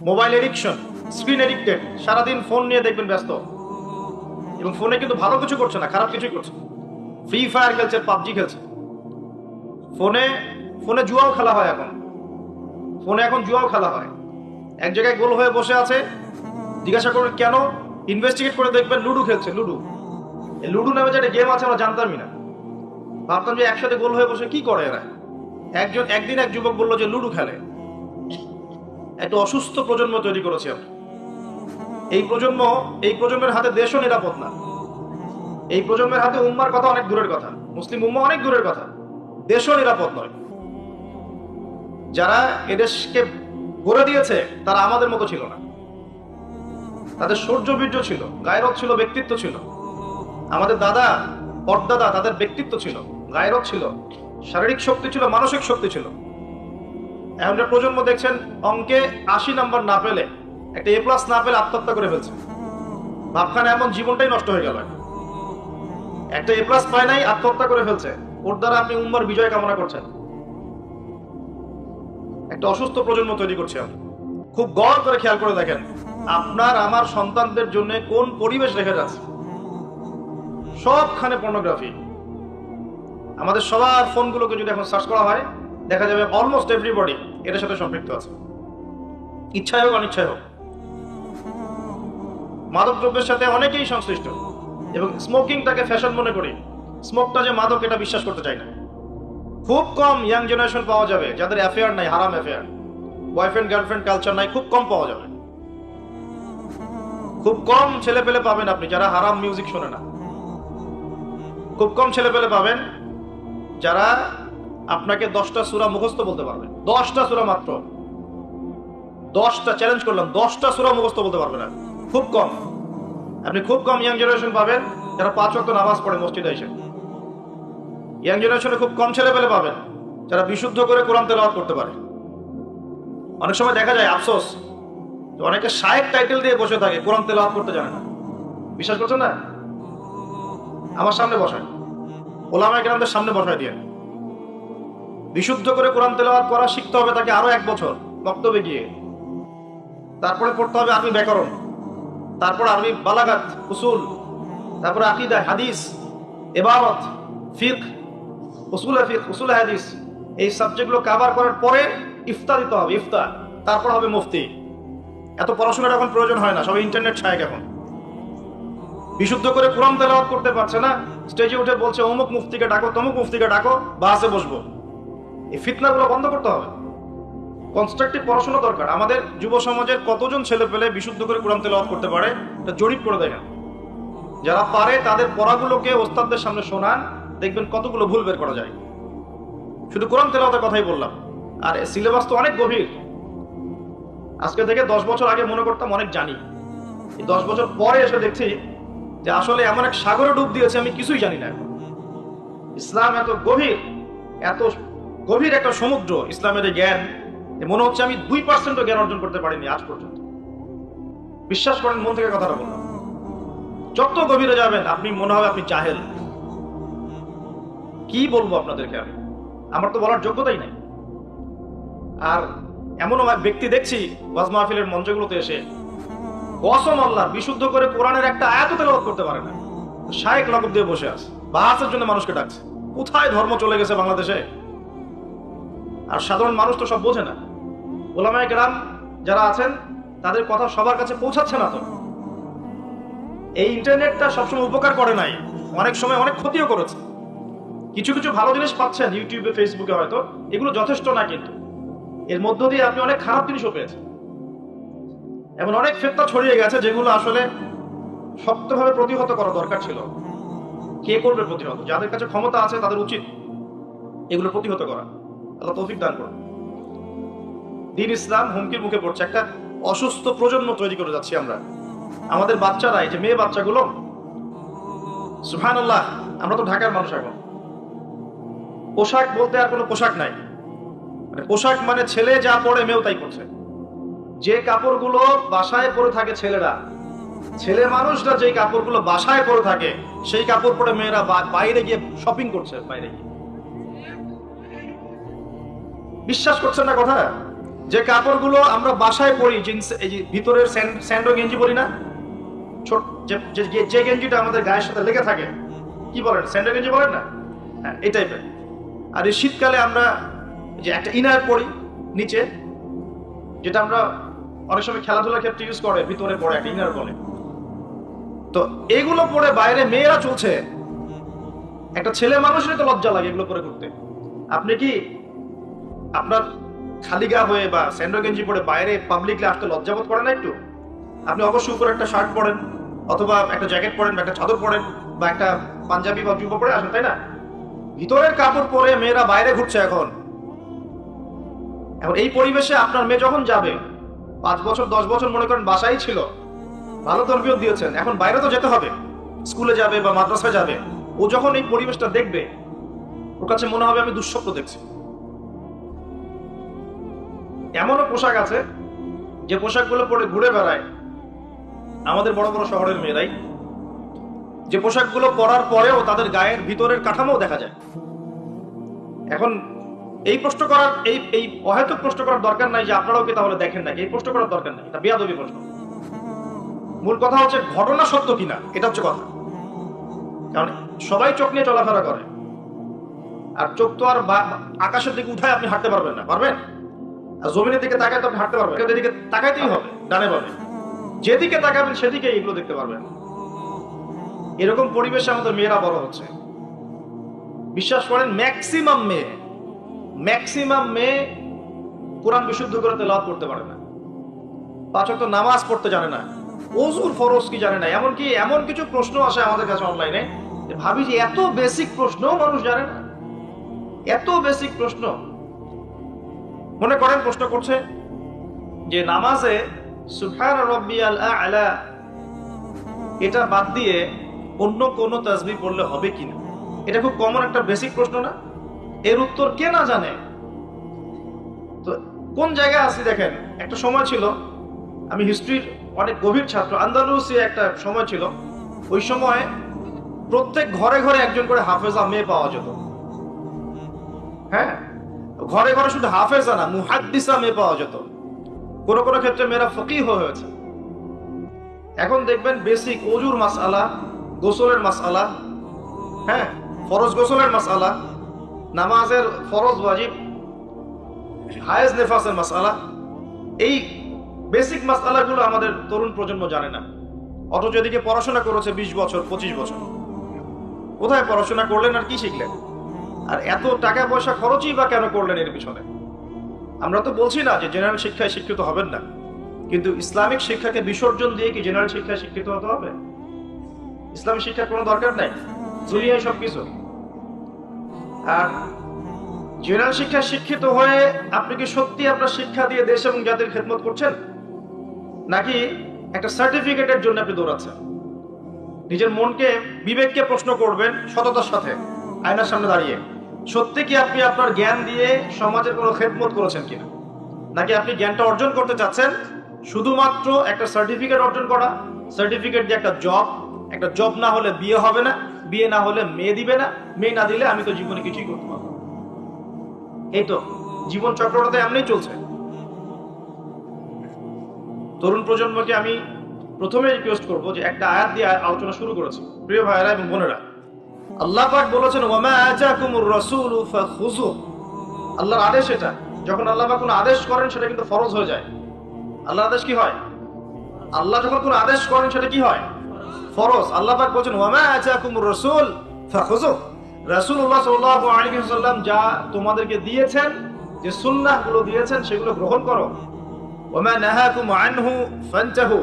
Mobile addiction, screen addicted, সারাদিন phone নিয়ে দেখবেন ব্যস্ত। এবং ফোনে কিন্তু ভালো কিছু করছে না, খারাপ কিছুই করছে ফ্রি ফায়ার খেলছে, পাবজি খেলছে। ফোনে ফোনে জুয়াও খেলা হয় এখন। ফোনে এখন জুয়াও খেলা হয়। এক জায়গায় গোল হয়ে বসে আছে, জিজ্ঞাসা করবেন কেন? ইনভেস্টিগেট করে দেখবেন লুডু খেলছে, লুডু। লুডু নামে যে একটা গেম আছে, আমরা জানতামই না। ভাবতাম যে একসাথে গোল হয়ে বসে কি করে এরা? একজন, একদিন এক যুবক বলল যে লুডু খেলে। একটা অসুস্থ প্রজন্ম তৈরি করেছি আমরা এই প্রজন্ম, এই প্রজন্মের হাতে দেশও নিরাপদ না। এই প্রজন্মের হাতে উম্মার কথা অনেক দূরের কথা। মুসলিম উম্মা অনেক দূরের কথা। দেশও নিরাপদ নয়। যারা এদেশকে গড়ে দিয়েছে, তারা আমাদের মতো ছিল না। তাদের সৌর্য বীর্য ছিল, গায়রত ছিল, ব্যক্তিত্ব ছিল। আমাদের দাদা পর্দাদা তাদের ব্যক্তিত্ব ছিল, গায়রত ছিল, শারীরিক শক্তি ছিল, মানসিক শক্তি ছিল। এখন যে প্রজন্ম দেখছেন, অঙ্কে আশি নাম্বার না পেলে, একটা এ প্লাস না পেলে আত্মহত্যা করে ফেলছে। ভাবখানে এমন জীবনটাই নষ্ট হয়ে গেল একটা এ প্লাস পায় নাই, আত্মহত্যা করে ফেলছে। ওর দ্বারা আপনি উম্মার বিজয় কামনা করছেন। একটা অসুস্থ প্রজন্ম তৈরি করছে আমরা খুব গড় করে খেয়াল করে দেখেন, আপনার, আমার সন্তানদের জন্য কোন পরিবেশ রেখে যাচ্ছে। সবখানে পর্নোগ্রাফি আমাদের সবার ফোনগুলোকে যদি এখন সার্চ করা হয়, দেখা যাবে অলমোস্ট এভরিবডি এটার সাথে সম্পৃক্ত আছে। ইচ্ছায় হোক, অনিচ্ছায় হোক। মাদক দ্রব্যের সাথে অনেকেই সংশ্লিষ্ট এবং স্মোকিংটাকে ফ্যাশন মনে করি। স্মোকটা যে মাদক, এটা বিশ্বাস করতে চাই না। খুব কম ইয়াং জেনারেশন পাওয়া যাবে যাদের অ্যাফেয়ার নাই, হারাম অ্যাফেয়ার বয়ফ্রেন্ড গার্লফ্রেন্ড কালচার নাই, খুব কম পাওয়া যাবে। খুব কম ছেলে পেলে পাবেন আপনি যারা হারাম মিউজিক শোনে না। খুব কম ছেলে পেলে পাবেন যারা আপনাকে দশটা সুরা মুখস্থ বলতে পারবে। দশটা সুরা মাত্র। দশটা চ্যালেঞ্জ করলাম, দশটা সুরা মুখস্থ বলতে পারবে না। খুব কম। আপনি খুব কম ইয়াং জেনারেশন পাবেন, যারা পাঁচ ওয়াক্ত নামাজ পড়ে মসজিদে এসে। ইয়াং জেনারেশনে খুব কম ছেলে পেলে পাবেন, যারা বিশুদ্ধ করে কোরআন তেলাওয়াত করতে পারে। অনেক সময় দেখা যায়, আফসোস অনেকে শায়েক টাইটেল দিয়ে বসে থাকে, কোরআন তেলাওয়াত করতে জানে না। বিশ্বাস করছেন না? আমার সামনে বসায়। ওলামা গ্রামদের সামনে বসায় দিয়ে। বিশুদ্ধ করে কোরআন তেলাওয়াত করা শিখতে হবে তাকে আরও এক বছর বক্তব্যে গিয়ে। তারপরে পড়তে হবে আরবি ব্যাকরণ, তারপর আরবি বালাগাত, উসুল, তারপরে আকিদা, হাদিস, এবারত, ফিক, উসুল ফিক, উসুল হাদিস। এই সাবজেক্টগুলো কাভার করার পরে ইফতার দিতে হবে, ইফতার। তারপর হবে মুফতি। এত পড়াশোনার এখন প্রয়োজন হয় না, সবাই ইন্টারনেট ছায় এখন। বিশুদ্ধ করে কোরআন তেলাওয়াত করতে পারছে না স্টেজে উঠে বলছে, অমুক মুফতিকে ডাকো, তমুক মুফতিকে ডাকো, বাসে বসবো। এই ফিতনাগুলো বন্ধ করতে হবে। কনস্ট্রাকটিভ পড়াশোনা দরকার। আমাদের যুব সমাজের কতজন ছেলে পেলে বিশুদ্ধ করে কোরআন তেলাওয়াত করতে পারে, এটা জরিপ করে দেখেন। যারা পারে, তাদের পড়াগুলোকে ওস্তাদদের সামনে শোনান, দেখবেন কতগুলো ভুল বের করা যায়। শুধু কোরআন তেলাওয়াতের কথাই বললাম। আর সিলেবাস তো অনেক গভীর। আজকে থেকে দশ বছর আগে মনে করতাম অনেক জানি। দশ বছর পরে এসে দেখছি যে আসলে এমন এক সাগরে ডুব দিয়েছে আমি কিছুই জানি না। ইসলাম এত গভীর, এত গভীর একটা সমুদ্র, ইসলামের জ্ঞান মনে হচ্ছে আমি দুই পার্সেন্ট জ্ঞান অর্জন করতে পারিনি আজ পর্যন্ত। বিশ্বাস করেন, মন থেকে কথাটা বললাম। যত গভীরে যাবেন, আপনি মনে হবে আপনি জাহেল। কি বলব আপনাদেরকে আমি? আমার তো বলার যোগ্যতাই নাই। আর এমন ব্যক্তি দেখছি, ওয়াজ মাহফিলের মঞ্চগুলোতে এসে কসম আল্লাহ, বিশুদ্ধ করে কোরআনের একটা আয়াত তেলাওয়াত করতে পারে না। শায়েক লকব দিয়ে বসে আছে, বাহাসের জন্য মানুষকে ডাকছে। কোথায় ধর্ম চলে গেছে বাংলাদেশে? আর সাধারণ মানুষ তো সব বোঝে না। ওলামায় গ্রাম যারা আছেন, তাদের কথা সবার কাছে পৌঁছাচ্ছে না তো। এই ইন্টারনেটটা সবসময় উপকার করে নাই, অনেক সময় অনেক ক্ষতিও করেছে। কিছু কিছু ভালো জিনিস পাচ্ছেন, ইউটিউবে, ফেসবুকে হয়তো, এগুলো যথেষ্ট না কিন্তু। এর মধ্য দিয়ে আপনি অনেক খারাপ জিনিসও পেয়েছেন। এমন অনেক ফেতনা ছড়িয়ে গেছে যেগুলো আসলে শক্তভাবে প্রতিহত করা দরকার ছিল। কে করবে প্রতিহত? যাদের কাছে ক্ষমতা আছে, তাদের উচিত এগুলো প্রতিহত করা। আল্লাহ তৌফিক দান করুন। দিন ইসলাম হুমকির মুখে পড়ছে। একটা অসুস্থ প্রজন্ম তৈরি করে যাচ্ছি আমরা। আমাদের বাচ্চারা, এই যে মেয়ে বাচ্চাগুলো সুহান আল্লাহ আমরা তো ঢাকার মানুষ এখন। পোশাক বলতে আর কোনো পোশাক নাই। মানে পোশাক মানে ছেলে যা পড়ে মেয়েও তাই করছে। যে কাপড়গুলো বাসায় পরে থাকে ছেলেরা, ছেলে মানুষরা যে কাপড়গুলো বাসায় পরে থাকে, সেই কাপড় পরে মেয়েরা বাইরে গিয়ে শপিং করছে, বাইরে গিয়ে। বিশ্বাস করছেন না কথা? যে কাপড়গুলো আমরা বাসায় পরি, জিন্স, এই যে ভিতরের স্যান্ড- গেঞ্জি পরি না? ছোট, যে গেঞ্জিটা আমাদের গায়ের সাথে লেগে থাকে, কি বলেন, স্যান্ডো গেঞ্জি বলেন না? হ্যাঁ এই টাইপের আর এই শীতকালে আমরা যে একটা ইনার পরি, নিচে, যেটা আমরা অনেক সময় খেলাধুলার ক্ষেত্রে ইউজ করে, ভিতরে পড়ে একটা ইনার বলে। তো এগুলো পরে বাইরে মেয়েরা চলছে। একটা ছেলে মানুষেরই তো লজ্জা লাগে এগুলো পরে করতে আপনি কি আপনার খালি গা হয়ে বা স্যান্ডো গেঞ্জি পরে বাইরে পাবলিকলি আসতে লজ্জাবোধ করে না একটু? আপনি অবশ্যই উপরে একটা শার্ট পরেন, অথবা একটা জ্যাকেট পরেন বা একটা চাদর পরেন বা একটা পাঞ্জাবি বা জুব্বা পরে আসেন, তাই না? ভিতরের কাপড় পরে মেয়েরা বাইরে ঘুরছে এখন। এখন এই পরিবেশে আপনার মেয়ে যখন যাবে, পাঁচ বছর, দশ বছর মনে করেন বাসাই ছিল, ভালো তরবিয়ত দিয়েছেন, এখন বাইরে তো যেতে হবে। স্কুলে যাবে বা মাদ্রাসায় যাবে, ও যখন এই পরিবেশটা দেখবে, ওর কাছে মনে হবে আমি দুঃস্বপ্ন দেখছি। এমনও পোশাক আছে যে পোশাকগুলো পরে ঘুরে বেড়ায় আমাদের বড় বড় শহরের মেয়েরাই। যে পোশাকগুলো পরার পরেও তাদের গায়ের ভিতরের কাঠামো দেখা যায়। এখন এই প্রশ্ন করার, এই এই অহেতুক প্রশ্ন করার দরকার নাই যে আপনারাও কি তাহলে দেখেন নাকি? এই প্রশ্ন করার দরকার নাই, এটা বেয়াদবি প্রশ্ন। মূল কথা হচ্ছে ঘটনা সত্য কিনা, এটা হচ্ছে কথা। কারণ সবাই চোখ নিয়ে চলাফেরা করে। আর চোখ তো আর আকাশের দিকে উঠায় আপনি হাঁটতে পারবেন না, পারবেন? আর জমিনের দিকে তাকায় তো হাঁটতে পারবেন। এদিকে দিকে তাকাইতেই হবে, ডানে পাবে যেদিকে তাকাবেন সেদিকে এগুলো দেখতে পারবেন। এরকম পরিবেশে আমাদের মেয়েরা বড় হচ্ছে। বিশ্বাস করেন ম্যাক্সিমাম মেয়ে ম্যাক্সিমাম মেয়ে কোরআন বিশুদ্ধ করে তেলাওয়াত করতে পারে না। পাঁচক তো নামাজ পড়তে জানে না। ওজুর ফরজ কি জানে না? এমনকি এমন কিছু প্রশ্ন আসে আমাদের কাছে অনলাইনে ভাবি যে এত বেসিক প্রশ্ন মানুষ জানে না। এত বেসিক প্রশ্ন। মনে করেন, প্রশ্ন করছে যে নামাজে সুবহান রব্বিয়াল আলা, এটা বাদ দিয়ে অন্য কোন তাসবিহ পড়লে হবে কিনা এটা খুব কমন একটা বেসিক প্রশ্ন না? এর উত্তর কে না জানে? তো কোন জায়গায় আছি দেখেন, একটা সময় ছিল, আমি হিস্ট্রির অনেক গভীর ছাত্র আন্দালুসি একটা সময় ছিল, ওই সময় প্রত্যেক ঘরে ঘরে একজন করে হাফেজা মেয়ে পাওয়া যেত। হ্যাঁ? ঘরে ঘরে শুধু হাফেজা না মুহাদ্দিসা মেয়ে পাওয়া যেত। কোনো কোনো ক্ষেত্রে মেয়েরা ফকিহ হয়েছে। এখন দেখবেন বেসিক অজুর মাসআলা, গোসলের মাসআলা হ্যাঁ ফরজ গোসলের মাসআলা, নামাজের ফরজ ওয়াজিব, হায়েজ নেফাসের মাসআলা, এই বেসিক মাসআলাগুলো আমাদের তরুণ প্রজন্ম জানে না। অথচ এদিকে পড়াশোনা করেছে বিশ বছর, পঁচিশ বছর। কোথায় পড়াশোনা করলেন আর কি শিখলেন? আর এত টাকা পয়সা খরচই বা কেন করলেন এর পিছনে? আমরা তো বলছি না যে জেনারেল শিক্ষায় শিক্ষিত হবেন না। কিন্তু ইসলামিক শিক্ষাকে বিসর্জন দিয়ে কি জেনারেল শিক্ষায় শিক্ষিত হতে হবে? ইসলামিক শিক্ষার কোনো দরকার নাই। দুনিয়ায় সবকিছু। আর জেনারেল শিক্ষায় শিক্ষিত হয়ে আপনি কি সত্যি আপনার শিক্ষা দিয়ে দেশ এবং জাতির খেদমত করছেন? নাকি একটা সার্টিফিকেটের জন্য আপনি দৌড়াচ্ছেন? নিজের মনকে, বিবেককে প্রশ্ন করবেন সততার সাথে, আয়নার সামনে দাঁড়িয়ে। সত্যি কি আপনি আপনার জ্ঞান দিয়ে সমাজের কোনো খেদমত করেছেন কিনা? নাকি আপনি জ্ঞানটা অর্জন করতে চাচ্ছেন? শুধুমাত্র একটা সার্টিফিকেট অর্জন করা সার্টিফিকেট দিয়ে একটা জব একটা জব না হলে বিয়ে হবে না, বিয়ে না হলে মেয়ে দিবে না, মেয়ে না দিলে আমি তো জীবনে কিছুই করতে পারব এই তো, জীবন চক্রটা তো এমনি চলছে। তরুণ প্রজন্মকে আমি প্রথমে রিকোয়েস্ট করব যে একটা আয়াত দিয়ে আলোচনা শুরু করেছি, প্রিয় ভাইয়েরা এবং বোনেরা। আল্লাহ পাক বলেছেন আজাকুমুর রাসূলু আল্লাহর আদেশ এটা। যখন আল্লাহ পাক কোনো আদেশ করেন, সেটা কিন্তু ফরজ হয়ে যায়। আল্লাহর আদেশ কি হয়? আল্লাহ যখন কোনো আদেশ করেন, সেটা কি হয়? ফরজ। আল্লাহ পাক বলেছেন আজাকুমুর রাসূল রাসূলুল্লাহ সাল্লাল্লাহু আলাইহি ওয়াসাল্লাম যা তোমাদেরকে দিয়েছেন, যে সুন্নাহগুলো দিয়েছেন, সেগুলো গ্রহণ করো। ওমা নাহাকুম আনহু ফান্তাহু।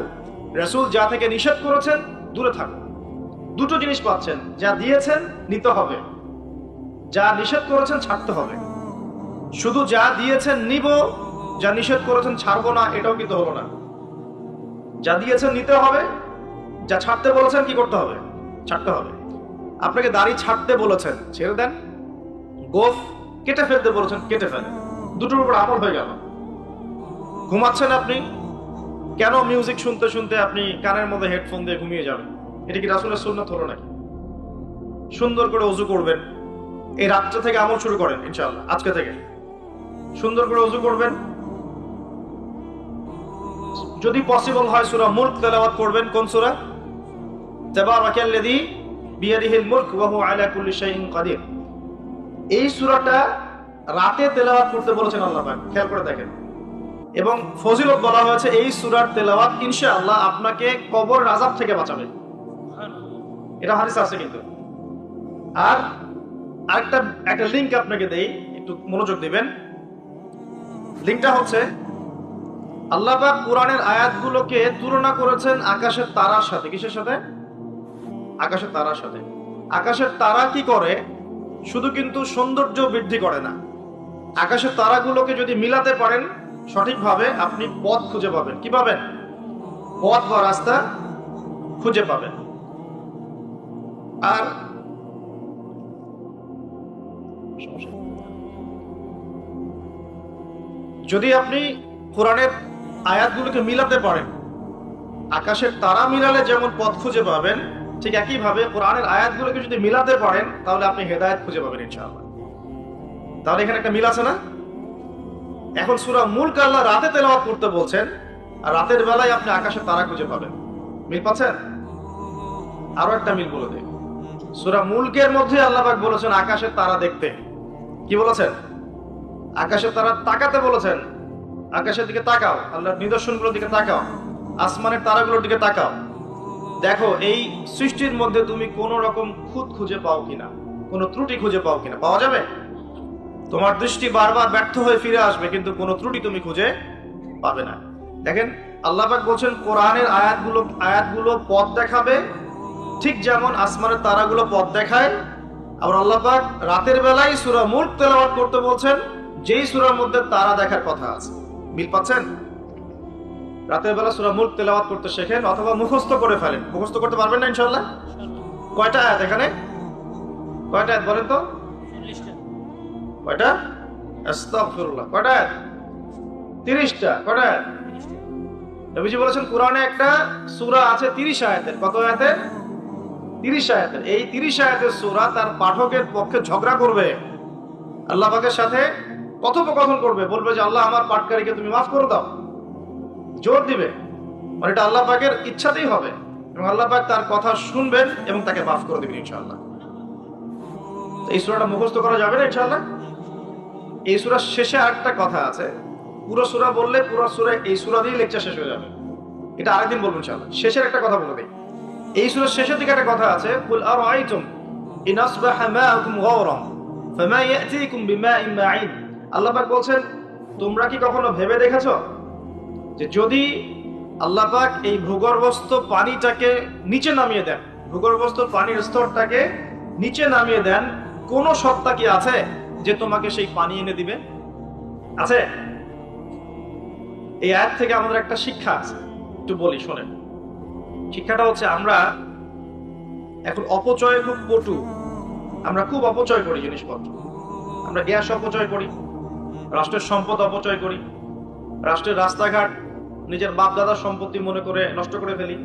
রাসূল যা থেকে নিষেধ করেছেন, দূরে থাকো। দুটো জিনিস পাচ্ছেন, যা দিয়েছেন নিতে হবে। যা নিষেধ করেছেন ছাড়তে হবে। শুধু যা দিয়েছেন নিব, যা নিষেধ করেছেন ছাড়বো না, এটাও কিন্তু হলো না। যা দিয়েছেন নিতে হবে, যা ছাড়তে বলেছেন কি করতে হবে? ছাড়তে হবে। আপনাকে দাড়ি ছাড়তে বলেছেন, ছেড়ে দেন। গোফ কেটে ফেলতে বলেছেন, কেটে ফেলেন। দুটোর উপর আমল হয়ে গেল। ঘুমাচ্ছেন আপনি? কেন মিউজিক শুনতে শুনতে আপনি কানের মধ্যে হেডফোন দিয়ে ঘুমিয়ে যাবেন? এটা কি রাসুলের সুন্নাত হলো নাকি? সুন্দর করে অজু করবেন। এই রাতটা থেকে আমল শুরু করেন, ইনশাআল্লাহ। আজকে থেকে। সুন্দর করে অজু করবেন। যদি পসিবল হয় সুরা মুলক তেলাওয়াত করবেন। কোন সূরা? তাবারাকাল্লাযী বিয়াদিহিল মুলক ওয়া হুয়া আলা কুল্লি শাইইন কাদির। এই সূরাটা রাতে তেলাওয়াত করতে বলেছেন আল্লাহ পাক। খেয়াল করে দেখেন। এবং ফজিলত বলা হয়েছে, এই সূরার তেলাওয়াত ইনশাআল্লাহ আপনাকে কবর আযাব থেকে বাঁচাবে। এটা হাদিস আছে কিন্তু। আর আরেকটা, একটা লিংক আপনাকে দেই, একটু মনোযোগ দিবেন। লিংকটা হচ্ছে, আল্লাহ পাক কোরআনের আয়াতগুলোকে তুলনা করেছেন আকাশের তারার সাথে। কিসের সাথে? আকাশের তারার সাথে। আকাশের তারা কি করে? শুধু কিন্তু সৌন্দর্য বৃদ্ধি করে না। আকাশের তারাগুলোকে যদি মিলাতে পারেন, সঠিকভাবে আপনি পথ খুঁজে পাবেন। কি পাবেন? পথ বা রাস্তা খুঁজে পাবেন। আর যদি আপনি কোরআনের আয়াতগুলোকে মিলাতে পারেন, আকাশের তারা মিলালে যেমন পথ খুঁজে পাবেন, ঠিক একইভাবে কোরআনের আয়াতগুলোকে যদি মিলাতে পারেন, তাহলে আপনি হেদায়েত খুঁজে পাবেন ইনশাআল্লাহ। তাহলে এখানে একটা মিল আছে না? এখন সুরা মূল আল্লাহ রাতে তেলাওয়াত করতে বলছেন, আর রাতের বেলায় আপনি আকাশের তারা খুঁজে পাবেন। মিল পাচ্ছেন? আরও একটা মিল বলে দিই। সুরা মুলকের মধ্যে আল্লাহবাক বলেছেন, আকাশের তারা দেখতে। কি বলেছেন? আকাশের তারা তাকাতে বলেছেন। আকাশের দিকে তাকাও, আল্লাহর নিদর্শনগুলোর দিকে তাকাও, আসমানের তারাগুলোর দিকে তাকাও। দেখো, এই সৃষ্টির মধ্যে তুমি কোন রকম খুঁত খুঁজে পাও কিনা, কোনো ত্রুটি খুঁজে পাও কিনা, পাওয়া যাবে? তোমার দৃষ্টি বারবার ব্যর্থ হয়ে ফিরে আসবে, কিন্তু কোনো ত্রুটি তুমি খুঁজে পাবে না। দেখেন, আল্লাহ বলছেন, কোরআনের আয়াতগুলো আয়াতগুলো পথ দেখাবে ঠিক যেমন আসমানের তারাগুলো পথ দেখায়, আবার আল্লাহপাক রাতের বেলায় সূরা মুলক তেলাওয়াত করতে বলছেন, যেই সূরার মধ্যে তারা দেখার কথা আছে। মিল পাচ্ছেন? রাতের বেলা সূরা মুলক তেলাওয়াত করতে শেখেন, অথবা মুখস্থ করে ফেলেন। মুখস্থ করতে পারবেন না ইনশাআল্লাহ? কয়টা আয়াত এখানে? কয়টা আয়াত বলেন তো? কয়টা? আস্তাগফিরুল্লাহ। কয়টা আয়াত? 30টা কয়টা আয়াত? নবীজি বলেছেন, কোরআনে একটা সূরা আছে 30 আয়াতের। কত আয়াতের? 30 আয়াতের, এই 30 আয়াতের সূরা তার পাঠকের পক্ষে ঝগড়া করবে। আল্লাহ পাকের সাথে কথোপকথন করবে, বলবে যে, আল্লাহ, আমার পাটকারীকে তুমি মাফ করে দাও। জোর দিবে। মানে এটা আল্লাহ পাকের ইচ্ছাতেই হবে এবং আল্লাহ পাক তার কথা শুনবেন এবং তাকে মাফ করে দেবেন ইনশাআল্লাহ। তো এই সুরাটা মুখস্থ করা যাবে না ইনশাআল্লাহ? এই সূরার শেষে আরেকটা কথা আছে। পুরো সুরা বললে পুরো সূরা এই সূরা দিয়ে লেকচার শেষ হয়ে যাবে। এটা আরেকদিন বলব ইনশাআল্লাহ। শেষের একটা কথা বলে দিই। এই সূরার শেষের দিকে একটা কথা আছে, কুল আরাইতুম ইন আসবাহা মাআকুম গাওরাম ফামা ইয়াতিকুম বিমাইন মাঈন। আল্লাহ পাক বলছেন, তোমরা কি কখনো ভেবে দেখেছ যে যদি আল্লাহ পাক এই ভূগর্ভস্থ পানিটাকে নিচে নামিয়ে দেন, ভূগর্ভস্থ পানির স্তরটাকে নিচে নামিয়ে দেন, কোন সত্তা কি আছে যে তোমাকে সেই পানি এনে দিবে? আছে? এই আয়াত থেকে আমাদের একটা শিক্ষা আছে, একটু বলি, শোনেন। শিক্ষাটা হচ্ছে আমরা এখন অপচয় খুব পটু আমরা খুব অপচয় করি জিনিসপত্র। আমরা গ্যাস অপচয় করি, রাষ্ট্রের সম্পদ অপচয় করি, রাষ্ট্রের রাস্তাঘাট, নিজের বাপ দাদার সম্পত্তি মনে করে নষ্ট করে ফেলি।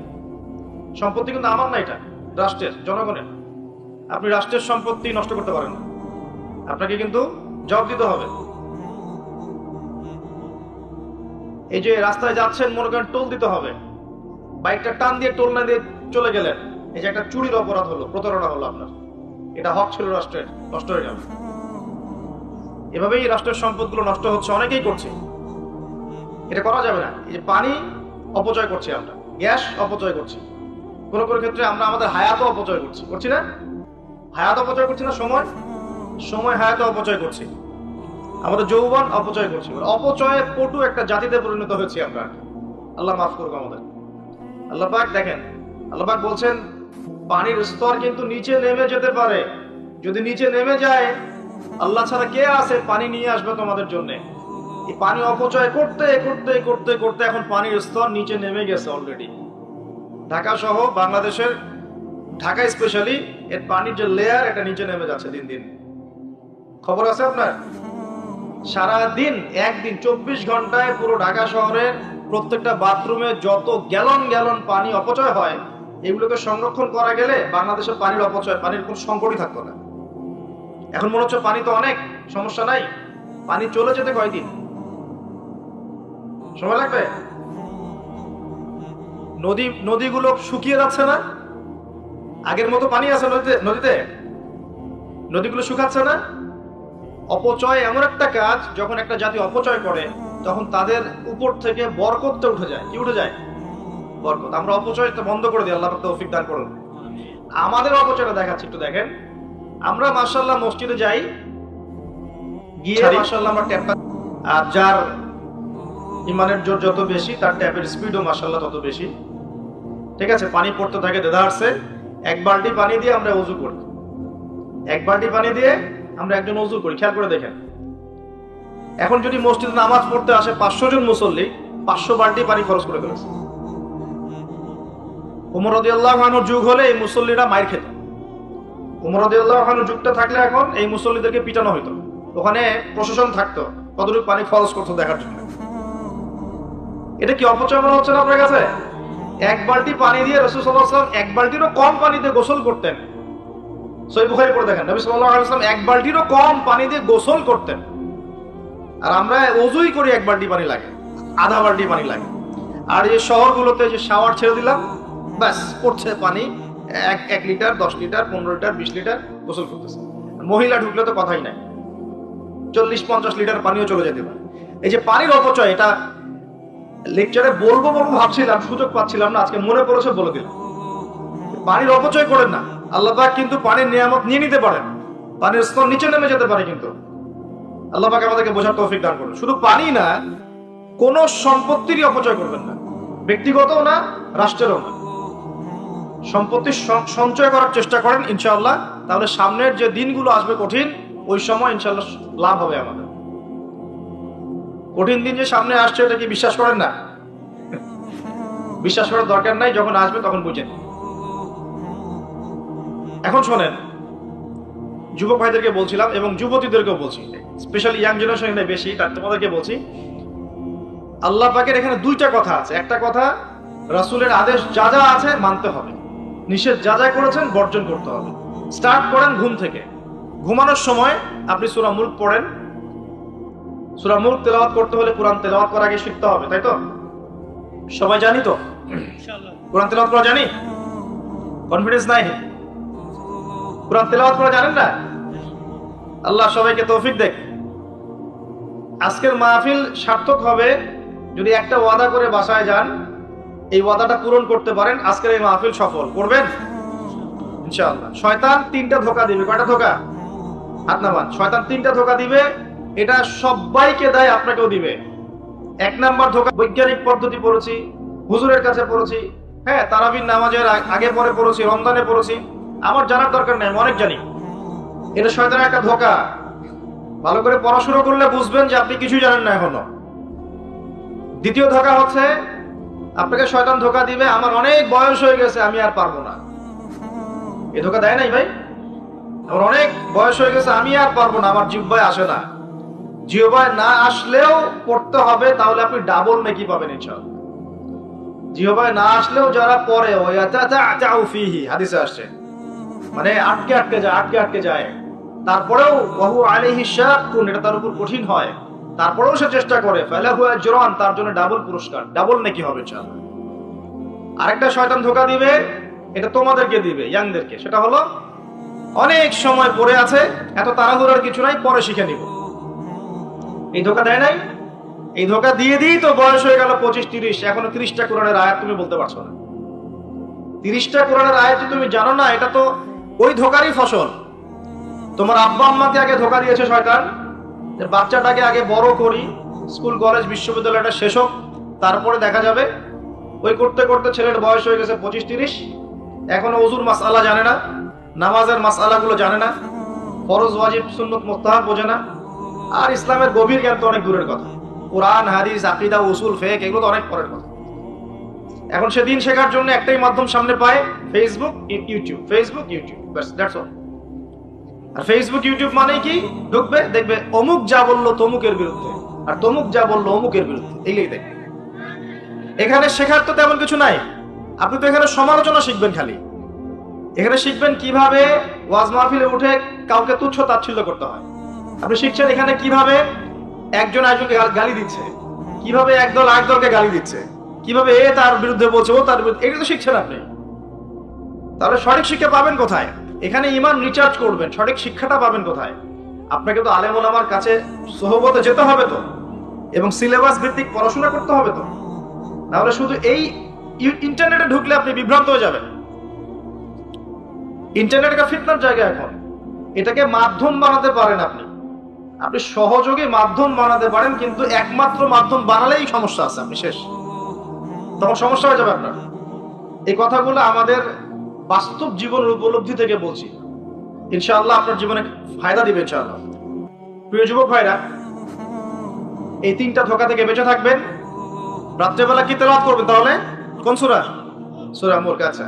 সম্পত্তি কিন্তু আমার না এটা, রাষ্ট্রের, জনগণের। আপনি রাষ্ট্রের সম্পত্তি নষ্ট করতে পারেন আপনাকে কিন্তু জবাব দিতে হবে। এই যে রাস্তায় যাচ্ছেন, মনে করেন টোল দিতে হবে। বাইকটা টান দিয়ে টোল না দিয়ে চলে গেলেন। এই যে একটা চুরির অপরাধ হলো, প্রতারণা হলো আপনার। এটা হক ছিল রাষ্ট্রের, নষ্ট হয়ে গেল। এভাবেই রাষ্ট্রের সম্পদগুলো নষ্ট হচ্ছে, অনেকেই করছে। এটা করা যাবে না। এই যে পানি অপচয় করছি আমরা, গ্যাস অপচয় করছি। কোনো কোনো ক্ষেত্রে আমরা আমাদের হায়াতও অপচয় করছি। করছি না? হায়াত অপচয় করছি না সময়? সময় হায়াত অপচয় করছি। আমাদের যৌবন অপচয় করছি। অপচয়ে পটু একটা জাতিতে পরিণত হয়েছি আমরা। আল্লাহ মাফ করব আমাদের। আল্লাহ পাক দেখেন আল্লাপাক বলছেন, পানির স্তর কিন্তু নিচে নেমে যেতে পারে। যদি নিচে নেমে যায়, আল্লাহ ছাড়া কে আছে পানি নিয়ে আসবে তোমাদের জন্য? এই পানি অপচয় করতে করতে করতে করতে এখন পানির স্তর নিচে নেমে গেছে অলরেডি ঢাকা সহ বাংলাদেশের, ঢাকা স্পেশালি এর পানির যে লেয়ার এটা নিচে নেমে যাচ্ছে দিন দিন। খবর আছে আপনার? সারা দিন একদিন, চব্বিশ ঘন্টায় পুরো ঢাকা শহরের প্রত্যেকটা বাথরুমে যত গ্যালন গ্যালন পানি অপচয় হয়, এগুলোকে সংরক্ষণ করা গেলে বাংলাদেশের পানির অপচয়, পানির কোনো সংকটই থাকতো না। এখন মনে হচ্ছে পানি তো অনেক, সমস্যা নাই। পানি চলে যেতে কয়দিন? সময় লাগবে? নদী, নদীগুলো শুকিয়ে যাচ্ছে না? আগের মতো পানি আছে নদীতে নদীতে? নদীগুলো শুকাচ্ছে না? অপচয় এমন একটা কাজ, যখন একটা জাতি অপচয় করে তখন তাদের উপর থেকে বরকতটা উঠে যায়। কি উঠে যায়? বরকত। আমরা অপচয়টা বন্ধ করে দিই আল্লাহ তৌফিক দান করুন। আমাদের অপচয়টা দেখাচ্ছি একটু দেখেন। আমরা মাশাল্লাহ মসজিদে যাই। গিয়ে মাশাল্লাহ আমরা ট্যাপ আর যার ইমানের জোর যত বেশি তার ট্যাপের স্পিডও মাশাল্লাহ তত বেশি। ঠিক আছে? পানি পড়তে থাকে দেদারসে এক বালতি পানি দিয়ে আমরা উজু করি। এক বালতি পানি দিয়ে আমরা একজন উজু করি। খেয়াল করে দেখেন। এখন যদি মসজিদে নামাজ পড়তে আসে পাঁচশো জন মুসল্লি, পাঁচশো বালতি পানি খরচ করে ফেলেছে। উমর যুগ হলে এই মুসল্লিরা মায়ের খেত। উমর যুগটা থাকলে এখন এই মুসল্লিদেরকে পিটানো হইতো। ওখানে প্রশাসন থাকতো, কতটুকু পানি খরচ করতো দেখার জন্য। এটা কি অপচয় মনে হচ্ছে না আপনার কাছে? এক বালতি পানি দিয়ে রসুল সাল্লাম এক বালতিরও কম পানিতে গোসল করতেন। সই বুখারি পড়ে দেখেন, নবী সাল্লাহ এক বালতিরও কম পানি দিয়ে গোসল করতেন। আর আমরা অজুই করি এক বালতি পানি লাগে, আধা বালতি পানি লাগে। আর এই শহরগুলোতে যে শাওয়ার ছেড়ে দিলাম, ব্যাস, পড়ছে পানি। এক এক লিটার, দশ লিটার, পনেরো লিটার, বিশ লিটার গোসল করতেছে। মহিলা ঢুকলে তো কথাই নাই। চল্লিশ, পঞ্চাশ লিটার পানিও চলে যেতে পারে। এই যে পানির অপচয়, এটা লেকচারে বলব বলব ভাবছিলাম, সুযোগ পাচ্ছিলাম না, আজকে মনে পড়েছে বলে দিলাম। পানির অপচয় করেন না। আল্লাহ কিন্তু পানির নিয়ামত নিয়ে নিতে পারেন। পানির স্তর নিচে নেমে যেতে পারে কিন্তু। আল্লাহ পাক আমাদেরকে বোঝার তৌফিক দান করুন। শুধু পানি না, কোন সম্পত্তিরই অপচয় করবেন না। ব্যক্তিগতও না, রাষ্ট্রেরও না। সম্পত্তি সঞ্চয় করার চেষ্টা করেন ইনশাআল্লাহ, তাহলে সামনের যে দিনগুলো আসবে কঠিন, ওই সময় ইনশাআল্লাহ লাভ হবে আমাদের। কঠিন দিন যে সামনে আসছে, এটা কি বিশ্বাস করেন না? বিশ্বাস করার দরকার নাই, যখন আসবে তখন বুঝেন এখন শোনেন, যুবক ভাইদেরকে বলছিলাম এবং যুবতীদেরকেও বলছি স্পেশালি ইয়াং জেনারেশন এখানে বেশি তার তোমাদেরকে বলছি। আল্লাহ পাকের এখানে দুইটা কথা আছে। একটা কথা রাসূলের আদেশ যা যা আছে মানতে হবে। নিষেধ যা যা করেছেন বর্জন করতে হবে। স্টার্ট করেন ঘুম থেকে। ঘুমানোর সময় আপনি সূরা মুলক পড়েন। সূরা মুলক তেলাওয়াত করতে হলে কোরআন তেলাওয়াত করার আগে শিখতে হবে তাই তো? সবাই জানি তো? কোরআন তেলাওয়াত করা জানি? কনফিডেন্স নাই? কোরআন তেলাওয়াত করা জানেন না? আল্লাহ সবাইকে তৌফিক দেখ। আজকের মাহফিল সার্থক হবে যদি একটা ওয়াদা করে বাসায় যান, এই ওয়াদাটা পূরণ করতে পারেন, আজকের এই মাহফিল সফল। করবেন? ইনশাআল্লাহ। শয়তান তিনটা ধোকা দিবে। কয়টা ধোকা? হাত নামান। শয়তান তিনটা ধোকা দিবে, এটা সবাইকে দেয়, আপনাকেও দিবে। এক নাম্বার ধোকা, বৈজ্ঞানিক পদ্ধতি পড়েছি, হুজুরের কাছে পড়েছি। হ্যাঁ তারাবির নামাজের আগে পরে পড়েছি, রমজানে পড়েছি। আমার জানার দরকার নেই অনেক জানি। এটা শয়তানের একটা ধোকা। ভালো করে পড়াশোনা করলে বুঝবেন যে আপনি কিছুই জানেন না এখনও। দ্বিতীয় ধোকা হচ্ছে, আপনাকে শয়তান ধোকা দিবে, আমার অনেক বয়স হয়ে গেছে, আমি আর পারব না। এ ধোকা দেয় নাই ভাই? আমার অনেক বয়স হয়ে গেছে, আমি আর পারব না, আমার জিব্বায় আসে না। জিহ্বায় না আসলেও পড়তে হবে, তাহলে আপনি ডাবল নাকি পাবেন ইনশাআল্লাহ। জিহ্বায় না আসলেও যারা পড়ে ওই হাদিসে আসছে। মানে আটকে আটকে যায়, আটকে আটকে যায়। তারপরেও বহু আলিহি শাকুন, এটা তার উপর কঠিন হয়। তারপরেও সে চেষ্টা করে, ফালাহু আজরান, তার জন্য ডাবল পুরস্কার, ডাবল নাকি হবে ইনশাআল্লাহ। আরেকটা শয়তান ধোকা দিবে, এটা তোমাদেরকে দিবে, ইয়াংদেরকে। সেটা হলো, অনেক সময় পড়ে আছে, এত তাড়াহুড়ার কিছু নাই, পরে শিখে নিব। এই ধোকা দেয় নাই? এই ধোকা দিয়ে দিই তো বয়স হয়ে গেল পঁচিশ, তিরিশ, এখনও তিরিশটা কোরআনের আয়াত তুমি বলতে পারছ না। তিরিশটা কোরআনের আয়াত তুমি জানো না, এটা তো ওই ধোকারই ফসল। তোমার আব্বা আম্মাকে আগে ধোকা দিয়েছে শয়তান। বাচ্চাটাকে আগে বড় করি, স্কুল, কলেজ, বিশ্ববিদ্যালয়টা শেষ হোক, তারপরে দেখা যাবে। ওই করতে করতে ছেলের বয়স হয়ে গেছে পঁচিশ তিরিশ। এখনও অজুর মাসালা জানে না, নামাজের মাসালাগুলো জানে না, ফরজ, ওয়াজিব, সুন্নত, মোস্তাহাব বোঝে না। আর ইসলামের গভীর জ্ঞান তো অনেক দূরের কথা। কোরআন, হাদিস, আকিদা, উসুল, ফেক, এগুলো তো অনেক পরের কথা। এখন সে দিন শেখার জন্য একটাই মাধ্যম সামনে পায় Facebook YouTube Facebook YouTube that's all R Facebook YouTube মানে কি? ঢুকবে, দেখবে অমুক যা বলল তমুকের বিরুদ্ধে, আর তমুক যা বলল অমুকের বিরুদ্ধে, এইগুলোই দেখবে। এখানে শেখার তো তেমন কিছু নাই। আপনি তো এখানে সমালোচনা শিখবেন খালি। এখানে শিখবেন কীভাবে ওয়াজ মাহফিলে উঠে কাউকে তুচ্ছ তাচ্ছিল্য করতে হয়। আপনি শিখছেন এখানে কীভাবে একজন একজনকে গালি দিচ্ছে। কীভাবে একদল আরেক দলকে গালি দিচ্ছে। কীভাবে এ তার বিরুদ্ধে বলছে, ও তার বিরুদ্ধে এটা তো শিখছেন আপনি। তাহলে সঠিক শিক্ষা পাবেন কোথায়? এখানে ইমান রিচার্জ করবেন, সঠিক শিক্ষাটা পাবেন কোথায়? আপনাকে তো আলেম ওলামার কাছে সহবতে যেতে হবে তো, এবং সিলেবাস ভিত্তিক পড়াশোনা করতে হবে তো। তাহলে শুধু এই ইন্টারনেটে ঢুকলে আপনি বিভ্রান্ত হয়ে যাবেন। ইন্টারনেট একটা ফিতনার জায়গা এখন। এটাকে মাধ্যম বানাতে পারেন আপনি। আপনি সহযোগে মাধ্যম বানাতে পারেন, কিন্তু একমাত্র মাধ্যম বানালেই সমস্যা আছে, আপনি শেষ। তখন সমস্যা হয়ে যাবে আপনার। এই কথাগুলো আমাদের বাস্তব জীবনের উপলব্ধি থেকে বলছি। ইনশাআল্লাহ আপনার জীবনে ফায়দা দিবে ইনশাআল্লাহ। প্রিয় যুবক ভাইরা, এই তিনটা ধোকা থেকে বেঁচে থাকবেন। রাত্রেবেলা কি তেলাওয়াত করবেন তাহলে? কোন সূরা? সূরা মুলক আচ্ছা